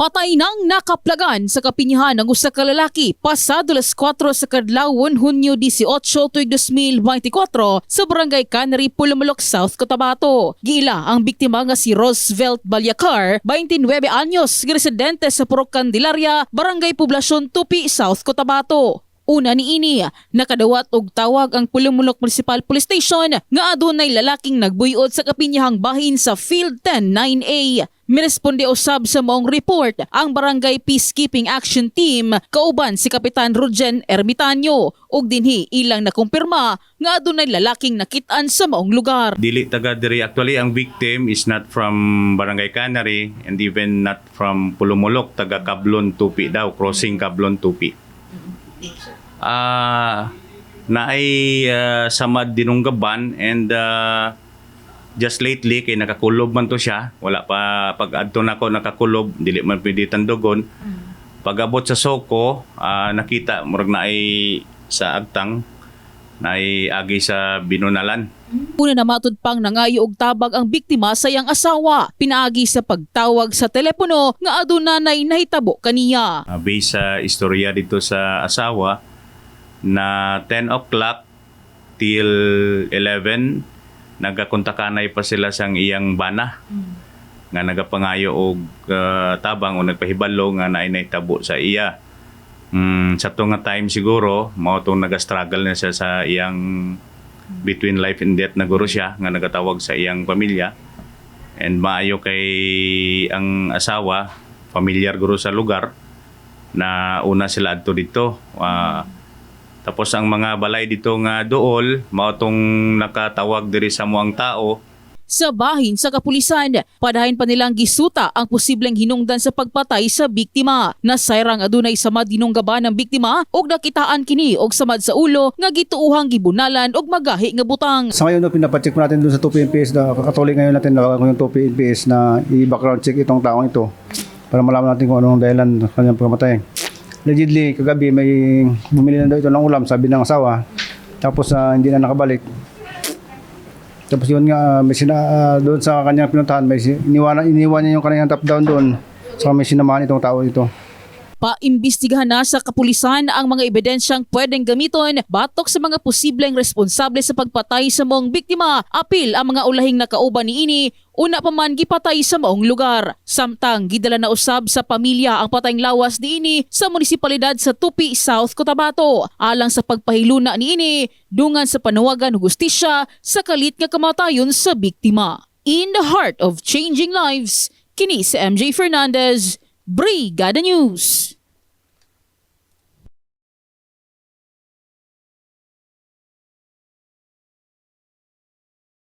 Patay nang nakaplagan sa kapinyahan ng usa ka lalaki pasado las 4 sa kadlawon Hunyo 18 tuig 2024 sa barangay Canary, Pulumulok, South Cotabato. Giila ang biktima nga si Roosevelt Balyacar, 29 anyos, residente sa Purok Candelaria, Barangay Poblasyon Tupi, South Cotabato. Una ni ini, nakadawat og tawag ang Pulumulok Municipal Police Station nga adunay lalaking nagbuyod sa kapinyahang bahin sa Field 10 9A. Miresponde usab sa maong report ang Barangay Peacekeeping Action Team kauban si Kapitan Rujen Ermitanyo ug dinhi ilang nakumpirma nga adunay lalaking nakitaan sa maong lugar. Dili taga diri actually ang victim is not from Barangay Canary and even not from Pulumulok taga Kablon Tupi daw crossing Kablon Tupi. Ah naay ah, samad dinunggaban and ah, just lately kay nakakulob man to siya. Wala pa pag adto nako nakakulob dili man pwede tandugon pag-abot sa Soko ah, nakita murag naay sa agtang naay agi sa binunalan. Una na matud pang nangayo og tabag ang biktima sa iyang asawa. Pinaagi sa pagtawag sa telepono nga adunay nahitabo kaniya. Uh, based sa istorya dito sa asawa na 10 o'clock till 11 nagakontakanay pa sila sang iyang bana nga nagapangayo og uh, tabang o nagpahibalo nga naay nahitabo sa iya. Mm, sa to nga time siguro mao tong nagastruggle na siya sa iyang between life and death na guro siya nga nagatawag sa iyang pamilya. And maayo kay ang asawa familiar guro sa lugar na una sila adto dito. Ah, tapos ang mga balay dito nga dool mao tong nakatawag diri sa muang tao Sa bahin sa kapulisan, padahin pa nilang gisuta ang posibleng hinungdan sa pagpatay sa biktima. Nasayrang adunay samad dinunggaban ng biktima og nakitaan kini og samad sa ulo nga gituuhang gibunalan og magahi nga butang. Sa ngayon, no, pinapacheck po natin doon sa 2PNPS na kakatuloy ngayon natin na yung 2PNPS na i-background check itong taong ito para malaman natin kung anong dahilan ng kanyang pagkamatay. Allegedly, kagabi may bumili na daw ito ng ulam, sabi ng asawa. Tapos ah, hindi na nakabalik. Tapos yun nga, may sina, ah, doon sa kanyang pinuntahan, may iniwan, iniwan niya yung kanyang top down doon. Saka may sinamahan itong tao ito. Paimbestigahan na sa kapulisan ang mga ebidensyang pwedeng gamiton batok sa mga posibleng responsable sa pagpatay sa maong biktima. Apil ang mga ulahing nakauban ni ini una pa man gipatay sa maong lugar. Samtang gidala na usab sa pamilya ang patayng lawas ni ini sa munisipalidad sa Tupi, South Cotabato. Alang sa pagpahiluna ni ini, dungan sa panawagan ng hustisya sa kalit nga kamatayon sa biktima. In the heart of changing lives, kini si MJ Fernandez, Brigada News.